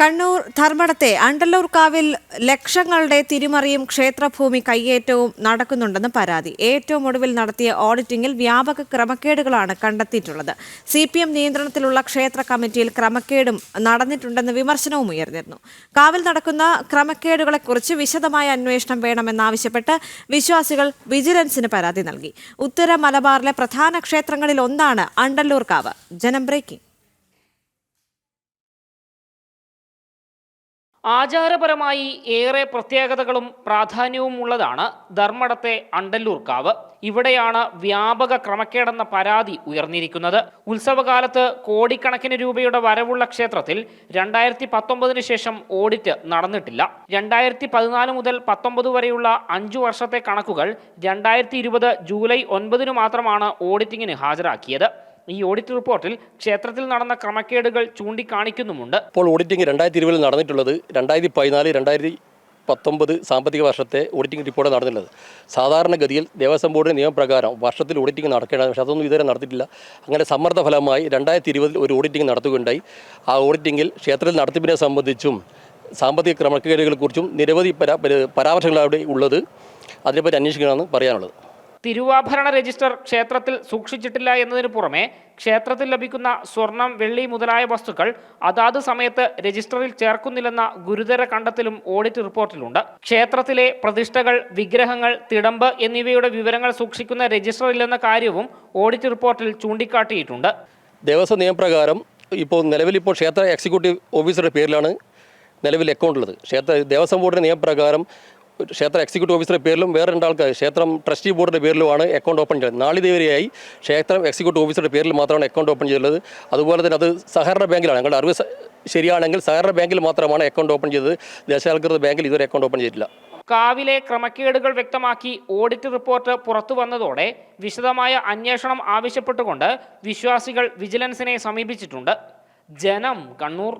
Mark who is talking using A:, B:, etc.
A: കണ്ണൂർ ധർമ്മടത്തെ അണ്ടല്ലൂർക്കാവിൽ ലക്ഷങ്ങളുടെ തിരിമറിയും ക്ഷേത്രഭൂമി കയ്യേറ്റവും നടക്കുന്നുണ്ടെന്ന് പരാതി. ഏറ്റവും ഒടുവിൽ നടത്തിയ ഓഡിറ്റിംഗിൽ വ്യാപക ക്രമക്കേടുകളാണ് കണ്ടെത്തിയിട്ടുള്ളത്. സി പി എം നിയന്ത്രണത്തിലുള്ള ക്ഷേത്ര കമ്മിറ്റിയിൽ ക്രമക്കേടും നടന്നിട്ടുണ്ടെന്ന് വിമർശനവും ഉയർന്നിരുന്നു. കാവിൽ നടക്കുന്ന ക്രമക്കേടുകളെക്കുറിച്ച് വിശദമായ അന്വേഷണം വേണമെന്നാവശ്യപ്പെട്ട് വിശ്വാസികൾ വിജിലൻസിന് പരാതി നൽകി. ഉത്തര മലബാറിലെ പ്രധാന ക്ഷേത്രങ്ങളിൽ ഒന്നാണ് അണ്ടല്ലൂർ കാവ്. ജനം ബ്രേക്കിംഗ്.
B: ആചാരപരമായി ഏറെ പ്രത്യേകതകളും പ്രാധാന്യവും ഉള്ളതാണ് ധർമ്മടത്തെ അണ്ടല്ലൂർക്കാവ് ഇവിടെയാണ് വ്യാപക ക്രമക്കേടെന്ന പരാതി ഉയർന്നിരിക്കുന്നത്. ഉത്സവകാലത്ത് കോടിക്കണക്കിന് രൂപയുടെ വരവുള്ള ക്ഷേത്രത്തിൽ രണ്ടായിരത്തി പത്തൊമ്പതിന് ശേഷം ഓഡിറ്റ് നടന്നിട്ടില്ല. രണ്ടായിരത്തി പതിനാല് മുതൽ പത്തൊമ്പത് വരെയുള്ള അഞ്ചു വർഷത്തെ കണക്കുകൾ രണ്ടായിരത്തി ഇരുപത് ജൂലൈ ഒൻപതിന് മാത്രമാണ് ഓഡിറ്റിങ്ങിന് ഹാജരാക്കിയത്. ഈ ഓഡിറ്റ് റിപ്പോർട്ടിൽ ക്ഷേത്രത്തിൽ നടന്ന ക്രമക്കേടുകൾ ചൂണ്ടിക്കാണിക്കുന്നുമുണ്ട്.
C: ഇപ്പോൾ ഓഡിറ്റിംഗ് രണ്ടായിരത്തി ഇരുപതിൽ നടന്നിട്ടുള്ളത് രണ്ടായിരത്തി പതിനാല് രണ്ടായിരത്തി പത്തൊമ്പത് സാമ്പത്തിക വർഷത്തെ ഓഡിറ്റിംഗ് റിപ്പോർട്ട് നടന്നിട്ടുള്ളത്. സാധാരണഗതിയിൽ ദേവസ്വം ബോർഡിന്റെ നിയമപ്രകാരം വർഷത്തിൽ ഓഡിറ്റിംഗ് നടക്കേണ്ടത് പക്ഷേ അതൊന്നും ഇതുവരെ നടത്തിയിട്ടില്ല. അങ്ങനെ സമ്മർദ്ദ ഫലമായി രണ്ടായിരത്തി ഇരുപതിൽ ഒരു ഓഡിറ്റിംഗ് നടത്തുകയുണ്ടായി. ആ ഓഡിറ്റിംഗിൽ ക്ഷേത്രത്തിൽ നടത്തിപ്പിനെ സംബന്ധിച്ചും സാമ്പത്തിക ക്രമക്കേടുകളെക്കുറിച്ചും നിരവധി പരാ പരാമർശങ്ങൾ അവിടെ ഉള്ളത്. അതിനെപ്പറ്റി അന്വേഷിക്കണമെന്ന് പറയാനുള്ളത്.
B: തിരുവാഭരണ രജിസ്റ്റർ ക്ഷേത്രത്തിൽ സൂക്ഷിച്ചിട്ടില്ല എന്നതിന് പുറമെ ക്ഷേത്രത്തിൽ ലഭിക്കുന്ന സ്വർണം വെള്ളി മുതലായ വസ്തുക്കൾ അതാത് സമയത്ത് രജിസ്റ്ററിൽ ചേർക്കുന്നില്ലെന്ന ഗുരുതര കണ്ടെത്തലും ഓഡിറ്റ് റിപ്പോർട്ടിലുണ്ട്. ക്ഷേത്രത്തിലെ പ്രതിഷ്ഠകൾ വിഗ്രഹങ്ങൾ തിടമ്പ് എന്നിവയുടെ വിവരങ്ങൾ സൂക്ഷിക്കുന്ന രജിസ്റ്റർ ഇല്ലെന്ന കാര്യവും ഓഡിറ്റ് റിപ്പോർട്ടിൽ ചൂണ്ടിക്കാട്ടിയിട്ടുണ്ട്.
C: ദേവസ്വം നിയമപ്രകാരം ഇപ്പോൾ നിലവിൽ ഇപ്പോൾ ക്ഷേത്ര എക്സിക്യൂട്ടീവ് ഓഫീസറുടെ പേരിലാണ് നിലവിൽ അക്കൗണ്ട് ഉള്ളത്. ക്ഷേത്ര ദേവസ്വം ബോർഡിന്റെ നിയമപ്രകാരം ക്ഷേത്ര എക്സിക്യൂട്ടീവ് ഓഫീസറുടെ പേരിലും വേറെ രണ്ടാൾക്ക് ക്ഷേത്രം ട്രസ്റ്റി ബോർഡിന്റെ പേരിലുമാണ് അക്കൗണ്ട് ഓപ്പൺ ചെയ്തത്. നാളിതുവരെയായി ക്ഷേത്രം എക്സിക്യൂട്ടീവ് ഓഫീസറുടെ പേരിൽ മാത്രമാണ് അക്കൗണ്ട് ഓപ്പൺ ചെയ്തത് അതുപോലെ തന്നെ അത് സഹകരണ ബാങ്കിലാണ്. ഞങ്ങളുടെ അറിവ് ശരിയാണെങ്കിൽ സഹകരണ ബാങ്കിൽ മാത്രമാണ് അക്കൗണ്ട് ഓപ്പൺ ചെയ്തത്. ദേശാൽകൃത ബാങ്കിൽ ഇതുവരെ അക്കൗണ്ട് ഓപ്പൺ ചെയ്തിട്ടില്ല.
B: കാവിലെ ക്രമക്കേടുകൾ വ്യക്തമാക്കി ഓഡിറ്റ് റിപ്പോർട്ട് പുറത്തു വന്നതോടെ വിശദമായ അന്വേഷണം ആവശ്യപ്പെട്ടുകൊണ്ട് വിശ്വാസികൾ വിജിലൻസിനെ സമീപിച്ചിട്ടുണ്ട്. ജനം കണ്ണൂർ